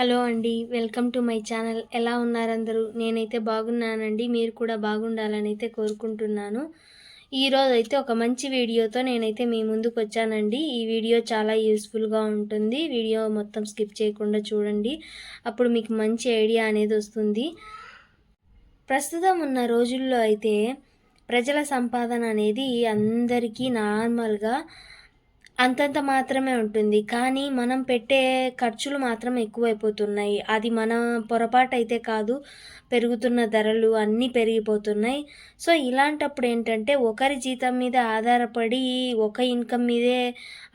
Hello అండి welcome to my channel. ఎలా ఉన్నారందరూ? నేనైతే బాగున్నానండి మీరు కూడా బాగుండాలని అయితే కోరుకుంటున్నాను. ఈరోజు అయితే ఒక మంచి వీడియోతో నేనైతే మీ ముందుకు వచ్చానండి. ఈ వీడియో చాలా యూస్ఫుల్గా ఉంటుంది. వీడియో మొత్తం స్కిప్ చేయకుండా చూడండి. అప్పుడు మీకు మంచి ఐడియా అనేది వస్తుంది. ప్రస్తుతం ఉన్న రోజుల్లో అయితే ప్రజల సంపాదన అనేది అందరికీ నార్మల్గా అంతంత మాత్రమే ఉంటుంది. కానీ మనం పెట్టే ఖర్చులు మాత్రం ఎక్కువైపోతున్నాయి. అది మన పొరపాటు అయితే కాదు పెరుగుతున్న ధరలు అన్నీ పెరిగిపోతున్నాయి. సో ఇలాంటప్పుడు ఏంటంటే ఒకరి జీతం మీద ఆధారపడి ఒక ఇన్కమ్ మీదే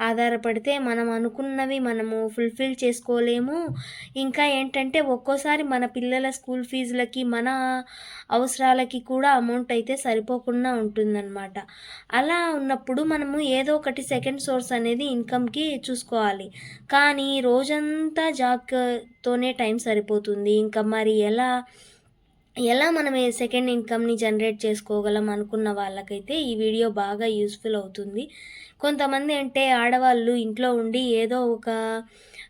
ఆధారపడితే మనం అనుకున్నవి మనము ఫుల్ఫిల్ చేసుకోలేము. ఇంకా ఏంటంటే ఒక్కోసారి మన పిల్లల స్కూల్ ఫీజులకి మన అవసరాలకి కూడా అమౌంట్ అయితే సరిపోకుండా ఉంటుందన్నమాట. అలా ఉన్నప్పుడు మనము ఏదో ఒకటి సెకండ్ సోర్స్ అనేది ఇన్కమ్కి చూసుకోవాలి. కానీ రోజంతా జాబ్తోనే టైం సరిపోతుంది. ఇంకా మరి ఎలా ఎలా మనం సెకండ్ ఇన్కమ్ని జనరేట్ చేసుకోగలం అనుకున్న వాళ్ళకైతే ఈ వీడియో బాగా యూస్ఫుల్ అవుతుంది. కొంతమంది అంటే ఆడవాళ్ళు ఇంట్లో ఉండి ఏదో ఒక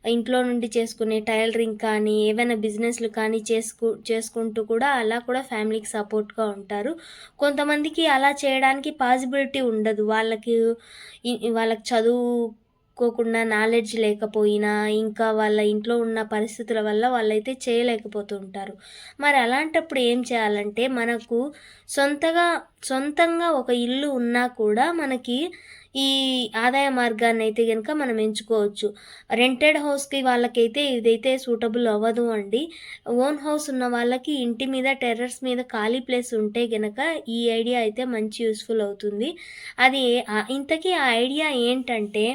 ఇంట్లో నుండి చేసుకునే టైలరింగ్ కానీ ఏవైనా బిజినెస్లు కానీ చేసుకు చేసుకుంటూ కూడా అలా కూడా ఫ్యామిలీకి సపోర్ట్గా ఉంటారు. కొంతమందికి అలా చేయడానికి పాసిబిలిటీ ఉండదు. వాళ్ళకి వాళ్ళకి చదువు కోకుండా నాలెడ్జ్ లేకపోయినా ఇంకా వాళ్ళ ఇంట్లో ఉన్న పరిస్థితుల వల్ల వాళ్ళైతే చేయలేకపోతుంటారు. మరి అలాంటప్పుడు ఏం చేయాలంటే మనకు సొంతగా సొంతంగా ఒక ఇల్లు ఉన్నా కూడా మనకి ఈ ఆదాయ మార్గాన్ని అయితే కనుక మనం ఎంచుకోవచ్చు. రెంటెడ్ హౌస్కి వాళ్ళకైతే ఇదైతే సూటబుల్ అవ్వదు అండి. ఓన్ హౌస్ ఉన్న వాళ్ళకి ఇంటి మీద టెర్రస్ మీద ఖాళీ ప్లేస్ ఉంటే కనుక ఈ ఐడియా అయితే మంచి యూస్ఫుల్ అవుతుంది. అది ఇంతకీ ఆ ఐడియా ఏంటంటే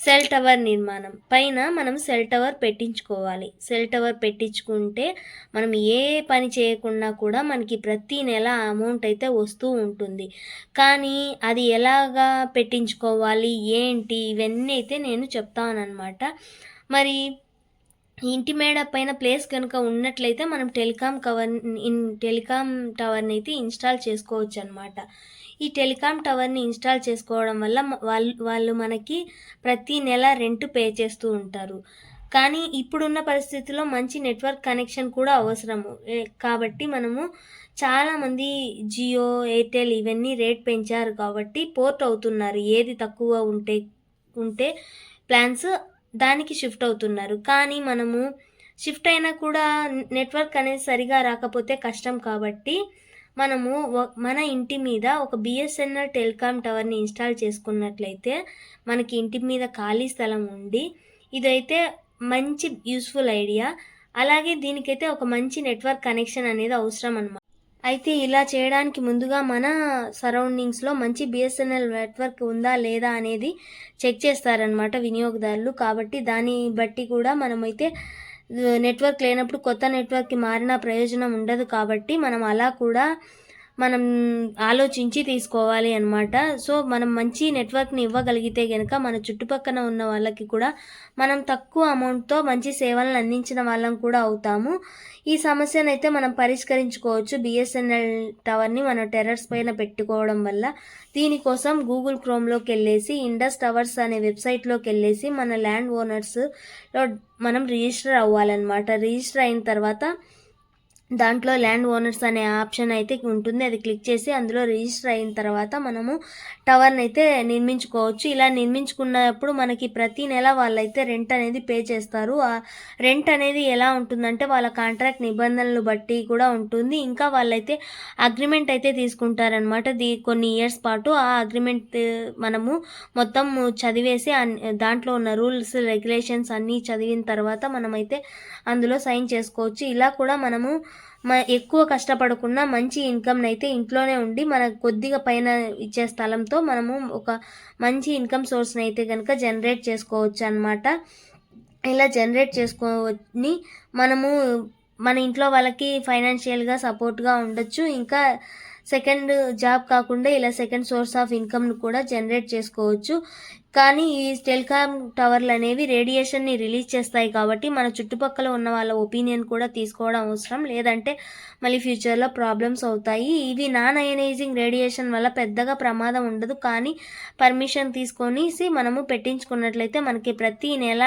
సెల్ టవర్ నిర్మాణం. పైన మనం సెల్ టవర్ పెట్టించుకోవాలి. సెల్ టవర్ పెట్టించుకుంటే మనం ఏ పని చేయకుండా కూడా మనకి ప్రతి నెల అమౌంట్ అయితే వస్తూ ఉంటుంది. కానీ అది ఎలాగా పెట్టించుకోవాలి? ఏంటి? ఇవన్నీ అయితే నేను చెప్తానమాట మరి ఇంటి మేడ పైన ప్లేస్ కనుక ఉన్నట్లయితే మనం టెలికాం కవర్ ఇన్ టెలికాం టవర్ని అయితే ఇన్స్టాల్ చేసుకోవచ్చు అనమాట ఈ టెలికాం టవర్ని ఇన్స్టాల్ చేసుకోవడం వల్ల వాళ్ళు వాళ్ళు మనకి ప్రతి నెల రెంట్ పే చేస్తూ ఉంటారు. కానీ ఇప్పుడున్న పరిస్థితుల్లో మంచి నెట్వర్క్ కనెక్షన్ కూడా అవసరము. కాబట్టి మనము చాలామంది జియో ఎయిర్టెల్ ఇవన్నీ రేట్ పెంచారు కాబట్టి పోర్ట్ అవుతున్నారు. ఏది తక్కువ ఉంటే ఉంటే ప్లాన్స్ దానికి షిఫ్ట్ అవుతున్నారు. కానీ మనము షిఫ్ట్ అయినా కూడా నెట్వర్క్ అనేది సరిగా రాకపోతే కష్టం కాబట్టి మనము మన ఇంటి మీద ఒక బిఎస్ఎన్ఎల్ టెలికామ్ టవర్ని ఇన్స్టాల్ చేసుకున్నట్లయితే మనకి ఇంటి మీద ఖాళీ స్థలం ఉండి ఇదైతే మంచి యూస్ఫుల్ ఐడియా అలాగే దీనికైతే ఒక మంచి నెట్వర్క్ కనెక్షన్ అనేది అవసరం అనమాట అయితే ఇలా చేయడానికి ముందుగా మన సరౌండింగ్స్లో మంచి బిఎస్ఎన్ఎల్ నెట్వర్క్ ఉందా లేదా అనేది చెక్ చేస్తారనమాట వినియోగదారులు. కాబట్టి దాన్ని బట్టి కూడా మనమైతే నెట్వర్క్ లేనప్పుడు కొత్త నెట్వర్క్కి మారిన ప్రయోజనం ఉండదు కాబట్టి మనం అలా కూడా మనం ఆలోచించి తీసుకోవాలి అనమాట సో మనం మంచి నెట్వర్క్ని ఇవ్వగలిగితే కనుక మన చుట్టుపక్కన ఉన్న వాళ్ళకి కూడా మనం తక్కువ అమౌంట్తో మంచి సేవలను అందించిన వాళ్ళం కూడా అవుతాము. ఈ సమస్యను అయితే మనం పరిష్కరించుకోవచ్చు బిఎస్ఎన్ఎల్ టవర్ని మన టెర్రర్స్ పైన పెట్టుకోవడం వల్ల. దీనికోసం గూగుల్ క్రోమ్లోకి వెళ్ళేసి ఇండస్ టవర్స్ అనే వెబ్సైట్లోకి వెళ్ళేసి మన ల్యాండ్ ఓనర్స్లో మనం రిజిస్టర్ అవ్వాలన్నమాట. రిజిస్టర్ అయిన తర్వాత దాంట్లో ల్యాండ్ ఓనర్స్ అనే ఆప్షన్ అయితే ఉంటుంది. అది క్లిక్ చేసి అందులో రిజిస్టర్ అయిన తర్వాత మనము టవర్ని అయితే నిర్మించుకోవచ్చు. ఇలా నిర్మించుకున్నప్పుడు మనకి ప్రతి నెల వాళ్ళైతే రెంట్ అనేది పే చేస్తారు. ఆ రెంట్ అనేది ఎలా ఉంటుందంటే వాళ్ళ కాంట్రాక్ట్ నిబంధనలు బట్టి కూడా ఉంటుంది. ఇంకా వాళ్ళైతే అగ్రిమెంట్ అయితే తీసుకుంటారనమాట దీ కొన్ని ఇయర్స్ పాటు ఆ అగ్రిమెంట్ మనము మొత్తం చదివేసి దాంట్లో ఉన్న రూల్స్ రెగ్యులేషన్స్ అన్నీ చదివిన తర్వాత మనమైతే అందులో సైన్ చేసుకోవచ్చు. ఇలా కూడా మనము ఎక్కువ కష్టపడకుండా మంచి ఇన్కమ్ని అయితే ఇంట్లోనే ఉండి మన కొద్దిగా పైన ఇచ్చే స్థలంతో మనము ఒక మంచి ఇన్కమ్ సోర్స్ని అయితే కనుక జనరేట్ చేసుకోవచ్చు అనమాట ఇలా జనరేట్ చేసుకోని మనము మన ఇంట్లో వాళ్ళకి ఫైనాన్షియల్గా సపోర్ట్గా ఉండొచ్చు. ఇంకా సెకండ్ జాబ్ కాకుండా ఇలా సెకండ్ సోర్స్ ఆఫ్ ఇన్కమ్ను కూడా జనరేట్ చేసుకోవచ్చు. కానీ ఈ టెలికామ్ టవర్లు అనేవి రేడియేషన్ని రిలీజ్ చేస్తాయి కాబట్టి మన చుట్టుపక్కల ఉన్న వాళ్ళ ఒపీనియన్ కూడా తీసుకోవడం అవసరం. లేదంటే మళ్ళీ ఫ్యూచర్లో ప్రాబ్లమ్స్ అవుతాయి. ఇవి నాన్ అయనైజింగ్ రేడియేషన్ వల్ల పెద్దగా ప్రమాదం ఉండదు. కానీ పర్మిషన్ తీసుకొనిసి మనము పెట్టించుకున్నట్లయితే మనకి ప్రతి నెల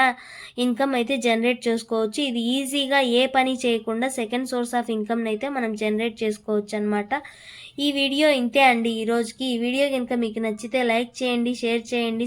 ఇన్కమ్ అయితే జనరేట్ చేసుకోవచ్చు. ఇది ఈజీగా ఏ పని చేయకుండా సెకండ్ సోర్స్ ఆఫ్ ఇన్కమ్ అయితే మనం జనరేట్ చేసుకోవచ్చు అనమాట ఈ వీడియో ఇంతే అండి ఈ రోజుకి ఈ వీడియో కనుక మీకు నచ్చితే లైక్ చేయండి షేర్ చేయండి